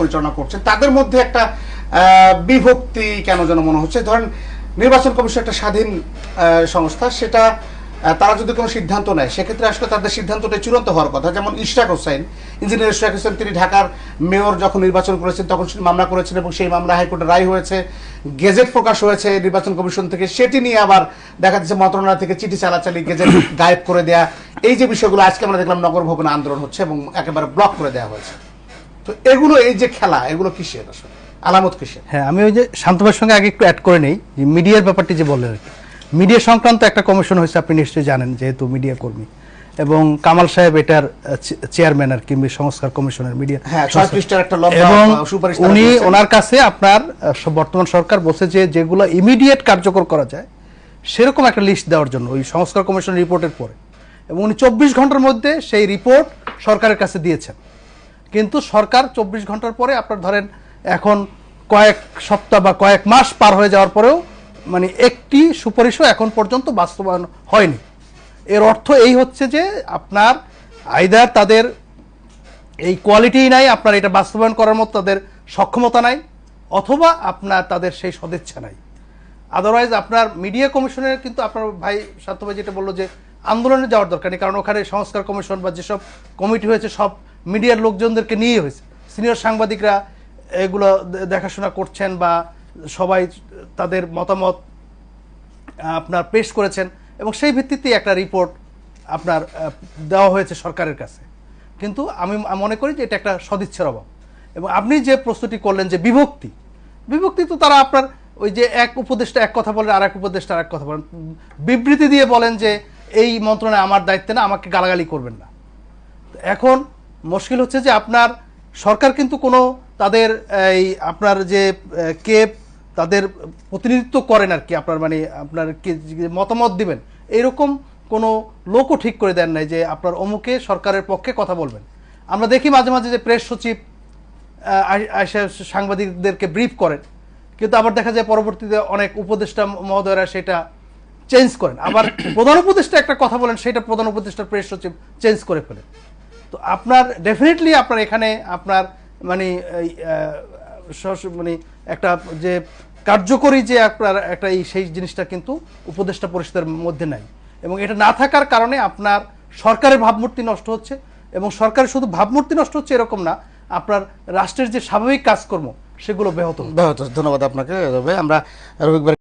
পরিচালনা করছেন তাদের মধ্যে একটা বিভক্তি কেন যেন মনে হচ্ছে? ধরেন, নির্বাচন কমিশন একটা স্বাধীন সংস্থা, সেটা তারা যদি কোনো সিদ্ধান্ত নেয়, সেক্ষেত্রে আসলে তাদের সিদ্ধান্তটা চূড়ান্ত হওয়ার কথা। যেমন ইশরাক হোসেন, ইঞ্জিনিয়ার ইশরাক হোসেন, তিনি ঢাকার মেয়র যখন নির্বাচন করেছেন, তখন মামলা করেছেন এবং সেই মামলা হাইকোর্টে রায় হয়েছে। গেজেট প্রকাশ হয়েছে নির্বাচন কমিশন থেকে। সেটি নিয়ে আবার দেখা যাচ্ছে মন্ত্রণালয় থেকে চিঠি চালাচালি, গেজেট গায়েব করে দেয়া। এই যে বিষয়গুলো, আজকে আমরা দেখলাম নগর ভবনে আন্দোলন হচ্ছে এবং একেবারে ব্লক করে দেওয়া হয়েছে। তো এগুলো এই যে খেলা এগুলো কিসের আসলে? আলামত কিসের? হ্যাঁ আমি ওই যে শান্তভাইয়ের সঙ্গে আগে একটু অ্যাড করে নেই যে মিডিয়ার ব্যাপারটি যে বললেন মিডিয়া সংক্রান্ত একটা কমিশন হয়েছে আপনি নিশ্চয়ই জানেন যেহেতু মিডিয়া কর্মী। এবং কামাল সাহেব এটার চেয়ারম্যান আর কি সংস্কার কমিশনের মিডিয়া হ্যাঁ, এবং উনি ওনার কাছে আপনার বর্তমান সরকার বলছে যে যেগুলো ইমিডিয়েট কার্যকর করা যায় সেরকম একটা লিস্ট দেওয়ার জন্য ওই সংস্কার কমিশন রিপোর্টের পরে। এবং উনি চব্বিশ ঘণ্টার মধ্যে সেই রিপোর্ট সরকারের কাছে দিয়েছেন। কিন্তু সরকার চব্বিশ ঘণ্টার পরে আপনার ধরেন এখন কয়েক সপ্তাহ বা কয়েক মাস পার হয়ে যাওয়ার পরেও মানে একটি সুপারিশও এখন পর্যন্ত বাস্তবায়ন হয়নি। এর অর্থ এই হচ্ছে যে আপনার আইদার তাদের এই কোয়ালিটি নাই, আপনার এটা বাস্তবায়ন করার মতো তাদের সক্ষমতা নাই, অথবা আপনার তাদের সেই সদিচ্ছা নাই। আদারওয়াইজ আপনার মিডিয়া কমিশনের কিন্তু আপনার ভাই সাত্য ভাই যেটা বলল যে আন্দোলনে যাওয়ার দরকার নেই, কারণ ওখানে সংস্কার কমিশন বা যেসব কমিটি হয়েছে সব মিডিয়ার লোকজনদেরকে নিয়ে হয়েছে। সিনিয়র সাংবাদিকরা এগুলো দেখাশোনা করছেন বা সবাই তাদের মতামত আপনার পেশ করেছেন এবং সেই ভিত্তিতেই একটা রিপোর্ট আপনার দেওয়া হয়েছে সরকারের কাছে। কিন্তু আমি মনে করি যে এটা একটা সদিচ্ছার অভাব। এবং আপনি যে প্রস্তুতি করলেন যে বিভক্তি বিভক্তি তো তারা আপনার ওই যে এক উপদেষ্টা এক কথা বলেন আর এক উপদেষ্টা আর এক কথা বলেন। বিবৃতি দিয়ে বলেন যে এই মন্ত্রণালয় আমার দায়িত্বে না, আমাকে গালাগালি করবেন না। এখন মুশকিল হচ্ছে যে আপনার সরকার কিন্তু কোনো তাদের এই আপনার যে কে তাদের প্রতিনিধিত্ব করেন আর কি, আপনার মানে আপনার মতামত দিবেন। এরকম কোনো লোকও ঠিক করে দেন নাই যে আপনার অমুকে সরকারের পক্ষে কথা বলবেন। আমরা দেখি মাঝে মাঝে যে প্রেস সচিব সাংবাদিকদেরকে ব্রিফ করেন। কিন্তু আবার দেখা যায় পরবর্তীতে অনেক উপদেষ্টা মহোদয়রা সেটা চেঞ্জ করেন। আবার প্রধান উপদেষ্টা একটা কথা বলেন, সেটা প্রধান উপদেষ্টার প্রেস সচিব চেঞ্জ করে ফেলেন। তো আপনার ডেফিনেটলি আপনার এখানে আপনার মানে মানে একটা যে কার্যকরী যে আপনার একটা এই সেই জিনিসটা কিন্তু উপদেষ্টা পরিষদের মধ্যে নাই। এবং এটা না থাকার কারণে আপনার সরকারের ভাবমূর্তি নষ্ট হচ্ছে এবং সরকারের শুধু ভাবমূর্তি নষ্ট হচ্ছে এরকম না, আপনার রাষ্ট্রের যে স্বাভাবিক কাজকর্ম, সেগুলো ব্যাহত ব্যাহত ধন্যবাদ আপনাকে আমরা রবিবার